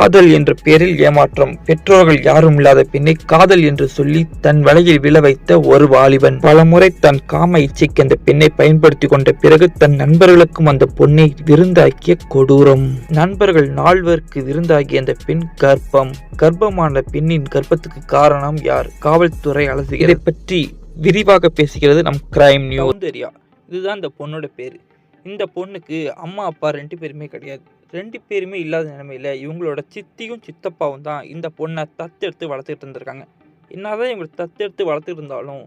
காதல் என்ற பெயரில் ஏமாற்றம். பெற்றோர்கள் யாரும் இல்லாத பெண்ணை காதல் என்று சொல்லி தன் வலையில் விழ வைத்த ஒரு வாலிபன். பலமுறை தன் காம இச்சைக்கு அந்த பெண்ணை பயன்படுத்தி கொண்ட பிறகு தன் நண்பர்களுக்கும் அந்த பொண்ணை விருந்தாக்கிய கொடூரம். நண்பர்கள் நால்வருக்கு விருந்தாகிய அந்த பெண் கர்ப்பம். கர்ப்பமான பெண்ணின் கர்ப்பத்துக்கு காரணம் யார்? காவல்துறை அலசு இதை பற்றி விரிவாக பேசுகிறது நம் கிரைம் நியூஸ் சௌந்தர்யா. இதுதான் இந்த பொண்ணோட பேர். இந்த பொண்ணுக்கு அம்மா அப்பா ரெண்டு பேருமே கிடையாது. ரெண்டு பேருமே இல்லாத நிலைமையில் இவங்களோட சித்தியும் சித்தப்பாவும் தான் இந்த பொண்ணை தத்தெடுத்து வளர்த்துட்டு இருந்திருக்காங்க. என்னதான் இவங்களை தத்தெடுத்து வளர்த்துட்டு இருந்தாலும்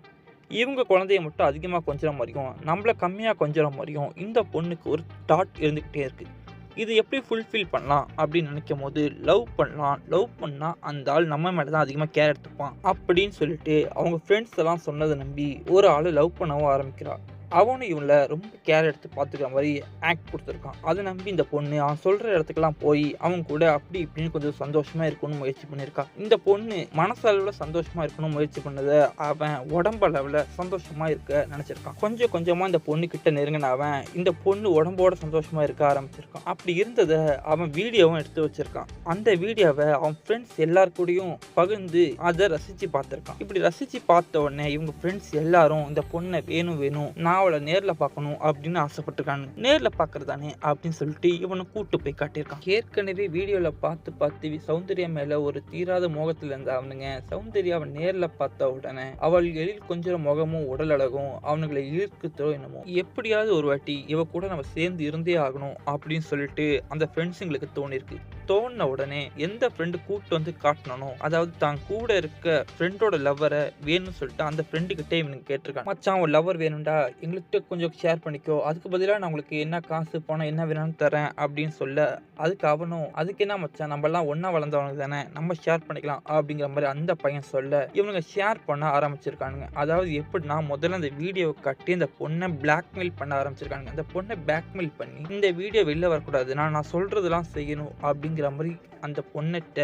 இவங்க குழந்தைய மட்டும் அதிகமாக கொஞ்சம் மாதிரியும் நம்மளை கம்மியாக கொஞ்சம் மாதிரியும் இந்த பொண்ணுக்கு ஒரு டாட் இருந்துக்கிட்டே இருக்குது இது எப்படி ஃபுல்ஃபில் பண்ணலாம் அப்படின்னு நினைக்கும் போது லவ் பண்ணலாம். லவ் பண்ணால் அந்த ஆள் நம்ம மேலே தான் அதிகமாக கேர் எடுத்துப்பான். அப்படின்னு சொல்லிட்டு அவங்க ஃப்ரெண்ட்ஸ் எல்லாம் சொன்னதை நம்பி ஒரு ஆள் லவ் பண்ணவும் ஆரம்பிக்கிறாள் அவனும் இவனை ரொம்ப கேர் எடுத்து பார்த்துக்கிற மாதிரி ஆக்ட் கொடுத்துருக்கான். அதை நம்பி இந்த பொண்ணு அவன் சொல்கிற இடத்துக்கெல்லாம் போய் அவன் கூட அப்படி இப்படின்னு கொஞ்சம் சந்தோஷமாக இருக்கணும்னு முயற்சி பண்ணியிருக்கான் இந்த பொண்ணு மனசளவில் சந்தோஷமாக இருக்கணும்னு முயற்சி பண்ணதை அவன் உடம்பளவில் சந்தோஷமாக இருக்க நினச்சிருக்கான். கொஞ்சம் கொஞ்சமாக இந்த பொண்ணு கிட்ட நெருங்கின அவன் இந்த பொண்ணு உடம்போட சந்தோஷமாக இருக்க ஆரம்பிச்சிருக்கான். அப்படி இருந்ததை அவன் வீடியோவும் எடுத்து வச்சிருக்கான். அந்த வீடியோவை அவன் ஃப்ரெண்ட்ஸ் எல்லாருக்கூடையும் பகிர்ந்து அதை ரசித்து பார்த்துருக்கான். இப்படி ரசித்து பார்த்த உடனே இவங்க ஃப்ரெண்ட்ஸ் எல்லாரும் இந்த பொண்ணை வேணும் வேணும் நான் அவளை நேரில் பார்க்கணும் அப்படின்னு ஆசைப்பட்டிருக்காங்க. நேரில் பார்க்கறதானே அப்படின்னு சொல்லிட்டு இவனை கூட்டு போய் காட்டியிருக்கான். ஏற்கனவே வீடியோவில் பார்த்து பார்த்து சௌந்தர்யா மேலே ஒரு தீராத மோகத்தில் இருந்த அவனுங்க. சௌந்தர்யாவை நேரில் பார்த்த உடனே அவள் எழில் கொஞ்சம் முகமும் உடல் அழகும் அவனுங்களை ஈர்க்குத்தோ என்னமோ. எப்படியாவது ஒரு வாட்டி இவ கூட நம்ம சேர்ந்து இருந்தே ஆகணும் அப்படின்னு சொல்லிட்டு அந்த ஃப்ரெண்ட்ஸுங்களுக்கு தோணிருக்கு தோணின உடனே எந்த ஃப்ரெண்டு கூப்பிட்டு வந்து காட்டணும் அதாவது தான் கூட இருக்க ஃப்ரெண்டோட லவ்வரை வேணும்னு சொல்லிட்டு அந்த ஃப்ரெண்டு கிட்டே இவனுக்கு கேட்டிருக்கான் மச்சான் ஒரு லவர் வேணும்டா எங்கள்கிட்ட கொஞ்சம் ஷேர் பண்ணிக்கோ. அதுக்கு பதிலாக நான் உங்களுக்கு என்ன காசு போனால் என்ன வேணும்னு தரேன் அப்படின்னு சொல்ல அதுக்கு அவனும் அதுக்கு என்ன மச்சான் நம்மலாம் ஒன்றா வளர்ந்தவனுக்கு தானே நம்ம ஷேர் பண்ணிக்கலாம் அப்படிங்கிற மாதிரி அந்த பையன் சொல்ல இவனுங்க ஷேர் பண்ண ஆரம்பிச்சிருக்கானுங்க. அதாவது எப்படின்னா முதல்ல அந்த வீடியோவை கட்டி அந்த பொண்ணை பிளாக்மெயில் பண்ண ஆரம்பிச்சிருக்கானுங்க. அந்த பொண்ணை பிளாக்மெயில் பண்ணி இந்த வீடியோ வெளில வரக்கூடாது நான் நான் சொல்றதெல்லாம் செய்யணும் அப்படிங்கிற மாதிரி அந்த பொண்ணிட்ட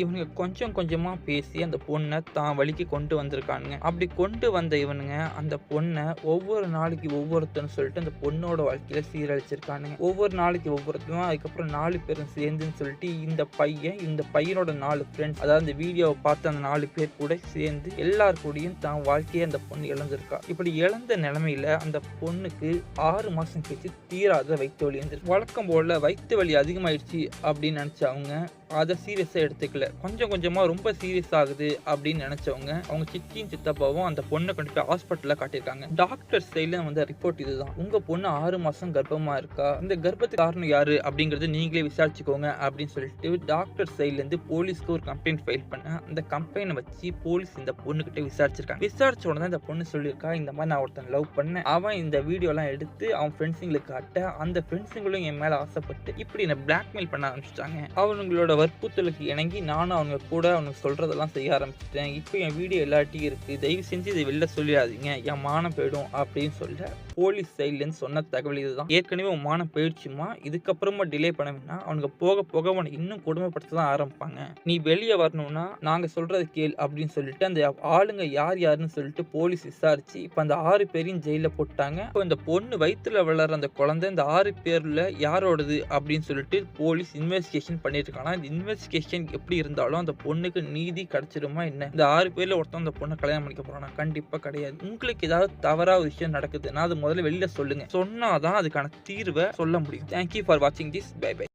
இவனுங்க கொஞ்சம் கொஞ்சமாக பேசி அந்த பொண்ணை தான் வழிக்கு கொண்டு வந்திருக்கானுங்க. அப்படி கொண்டு வந்த இவனுங்க அந்த பொண்ணை ஒவ்வொரு நாளைக்கு ஒவ்வொருத்தன்னு சொல்லிட்டு அந்த பொண்ணோட வாழ்க்கையில சீரழிச்சிருக்கானுங்க. ஒவ்வொரு நாளைக்கு ஒவ்வொருத்தரும் அதுக்கப்புறம் நாலு பேரும் சேர்ந்துன்னு சொல்லிட்டு இந்த பையன் இந்த பையனோட நாலு ஃப்ரெண்ட்ஸ் அதாவது அந்த வீடியோவை பார்த்து அந்த நாலு பேர் கூட சேர்ந்து எல்லார் கூடயும் தான் வாழ்க்கையை அந்த பொண்ணு இழந்திருக்கா. இப்படி இழந்த நிலைமையில அந்த பொண்ணுக்கு ஆறு மாசம் கழிச்சு தீராத வயிற்று வலி வழக்கம் போல வயிற்று வலி அதிகமாயிடுச்சு அப்படின்னு நினைச்ச அவங்க அதை சீரியஸாக எடுத்துக்கல. கொஞ்சம் கொஞ்சமாக ரொம்ப சீரியஸ் ஆகுது அப்படின்னு நினச்சவங்க அவங்க சித்தியும் சித்தப்பாவும் அந்த பொண்ணை கொண்டு போய் ஹாஸ்பிட்டலில் காட்டியிருக்காங்க. டாக்டர் சைடில் வந்த ரிப்போர்ட் இதுதான். உங்கள் பொண்ணு ஆறு மாதம் கர்ப்பமாக இருக்கா? இந்த கர்ப்பத்துக்கு காரணம் யாரு? அப்படிங்கிறது நீங்களே விசாரிச்சுக்கோங்க அப்படின்னு சொல்லிட்டு டாக்டர் சைட்லேருந்து போலீஸ்க்கு ஒரு கம்ப்ளைண்ட் ஃபைல் பண்ண அந்த கம்ப்ளைண்ட் வச்சு போலீஸ் இந்த பொண்ணுக்கிட்ட விசாரிச்சிருக்காங்க. விசாரிச்ச உடனே அந்த பொண்ணு சொல்லியிருக்கா இந்த மாதிரி நான் ஒருத்தன் லவ் பண்ணேன். அவன் இந்த வீடியோலாம் எடுத்து அவன் ஃப்ரெண்ட்ஸுங்களுக்கு காட்ட அந்த ஃப்ரெண்ட்ஸுங்களும் என் மேலே ஆசைப்பட்டு இப்படி என்னை பிளாக்மெயில் பண்ண ஆரம்பிச்சிட்டாங்க. அவனுங்களோட வற்புறுத்தலுக்கு இணங்கி நானும் அவங்க கூட அவனுக்கு சொல்கிறதெல்லாம் செய்ய ஆரம்பிச்சிட்டேன். இப்போ என் வீடியோ எல்லாட்டியும் இருக்குது தயவு செஞ்சு இதை வெளில சொல்லிடாதீங்க. என் மானம் போயிடும் அப்படின்னு சொல்ல போலீஸ் சைட்லேருந்து சொன்ன தகவல் இதுதான். ஏற்கனவே உமான போயிடுச்சுமா? இதுக்கப்புறமா டிலே பண்ண வேணாம் அவனுக்கு போக போக அவனை இன்னும் கொடுமைப்படுத்த தான் ஆரம்பிப்பாங்க. நீ வெளியே வரணும்னா நாங்கள் சொல்றது கேள் அப்படின்னு சொல்லிட்டு அந்த ஆளுங்க யார் யாருன்னு சொல்லிட்டு போலீஸ் விசாரிச்சு இப்போ அந்த ஆறு பேரையும் ஜெயிலில் போட்டாங்க. இப்போ இந்த பொண்ணு வயிற்றுல வளர்ற அந்த குழந்தை இந்த ஆறு பேரில் யாரோடது அப்படின்னு சொல்லிட்டு போலீஸ் இன்வெஸ்டிகேஷன் பண்ணிட்டு இருக்காங்க இந்த இன்வெஸ்டிகேஷன் எப்படி இருந்தாலும் அந்த பொண்ணுக்கு நீதி கிடைச்சிருமா என்ன? இந்த ஆறு பேரில் ஒருத்தன் அந்த பொண்ணை கல்யாணம் பண்ணிக்க போறானா? கண்டிப்பாக கிடையாது. உங்களுக்கு ஏதாவது தவறாக ஒரு விஷயம் நடக்குதுன்னா அது முதல்ல வெளியில சொல்லுங்க. சொன்னாதான் அதுக்கான தீர்வை சொல்ல முடியும். தேங்க்யூ ஃபார் வாட்சிங் திஸ் பை பை